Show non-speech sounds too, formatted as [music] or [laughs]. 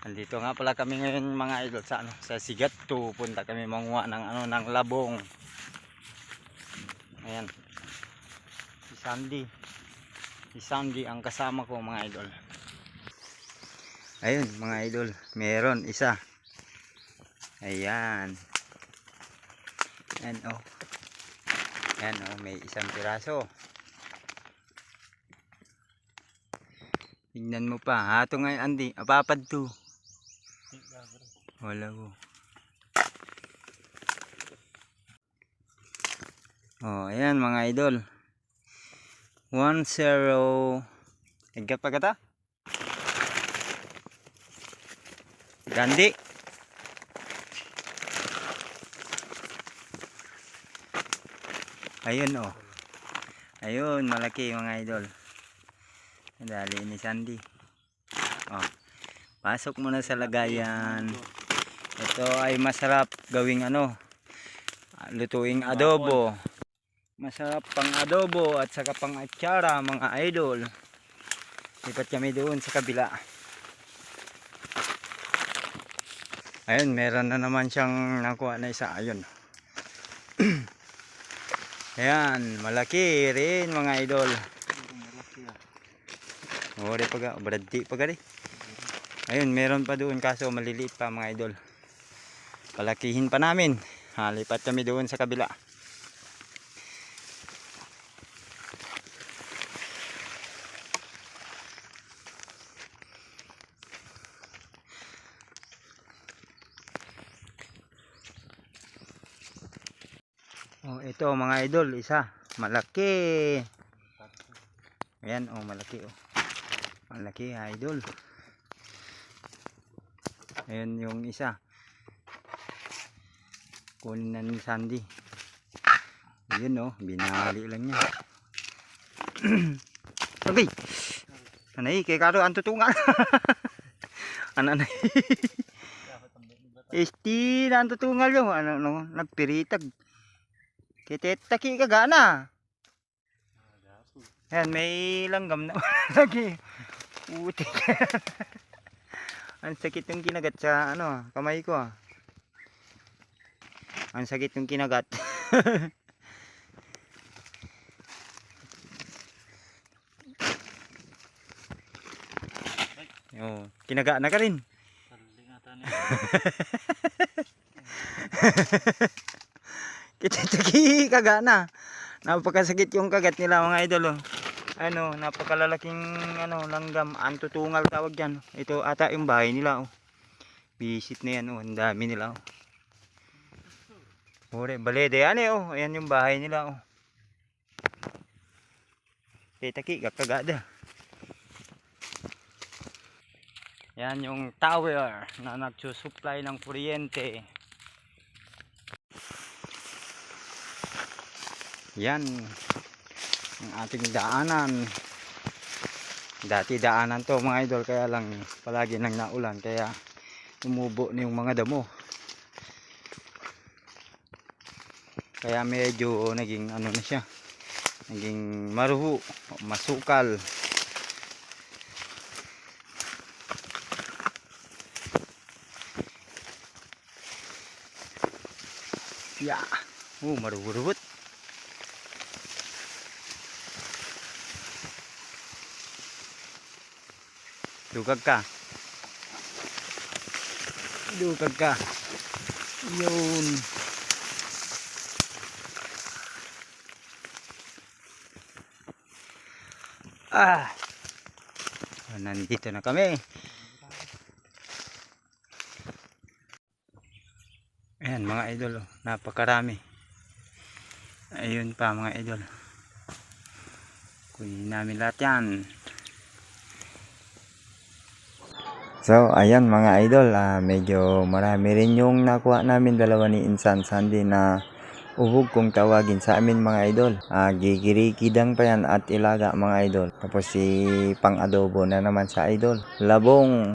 Andito nga pala kami ngayon mga idol sa ano sa Sigat 2. Punta kami manguha ng ano ng labong. Ayan. Si Sandy. Si Sandy ang kasama ko mga idol. Ayun mga idol, meron isa. Ayan. Ayan oh. Ayan oh, may isang piraso. Tignan mo pa. Hato ngayon Andy, apapad to. Wala ko. Oh, ayan mga idol. 1-0. Nagkat pa kata? Gandhi. Ayun oh. Ayun, malaki mga idol. Dali ni Sandy. Oh. Pasok muna sa lagayan. Ito ay masarap gawing ano, lutuing adobo. Masarap pang adobo at saka pang atsara mga idol. Lipat kami doon sa kabila. Ayun, meron na naman siyang nakuha na isa. Ayun. [clears throat] Ayan, malaki rin mga idol. Ore pa ga, bradi pa gali. Ayun, meron pa doon kaso maliliit pa mga idol. Palakihin pa namin. Ha, lipat kami doon sa kabila. Oh, ito mga idol, isa. Malaki. Ayan, oh, malaki oh. Malaki, idol. Ayan yung isa. Kunin na ni Sandy. Ayun oh, binali lang niya. [clears throat] okay. Anay, kay karo ang tutungan. [laughs] Na? [laughs] Esti na ang tutungal yung ano no, nagpiritag. Kitetaki ka gana. Ayan, may langgam na [laughs] lagi. Puti. Ang sakit yung kinagat sa ano, kamay ko ah. Ang sakit yung kinagat. [laughs] oh, kinaga na ka rin. [laughs] Kititiki kaga na. Napakasakit yung kagat nila mga idol oh. Ano, napakalalaking ano, langgam, antutungal tawag yan. Ito ata yung bahay nila oh. Visit na yan oh, ang dami nila oh. Ore, balede yan eh oh. Ayan yung bahay nila oh. Kitaki, kakagada. Yan yung tower na nagsusupply ng kuryente. Yan ang ating daanan. Dati daanan to mga idol kaya lang palagi nang naulan kaya umubo na yung mga damo. Kaya medyo naging ano na siya. Naging maruho, masukal. Ya. Oh, maruhurut. Dugag ka. Dugag ka. Yun. Ah. Nandito na kami. Ayan mga idol, oh. napakarami. Ayun pa mga idol. Kunin namin lahat yan. So, ayan mga idol, ah, medyo marami rin yung nakuha namin dalawa ni Insan Sandy na uhog kung tawagin sa amin mga idol. Ah, gigirikidang pa yan at ilaga mga idol. Tapos si pang adobo na naman sa idol. Labong.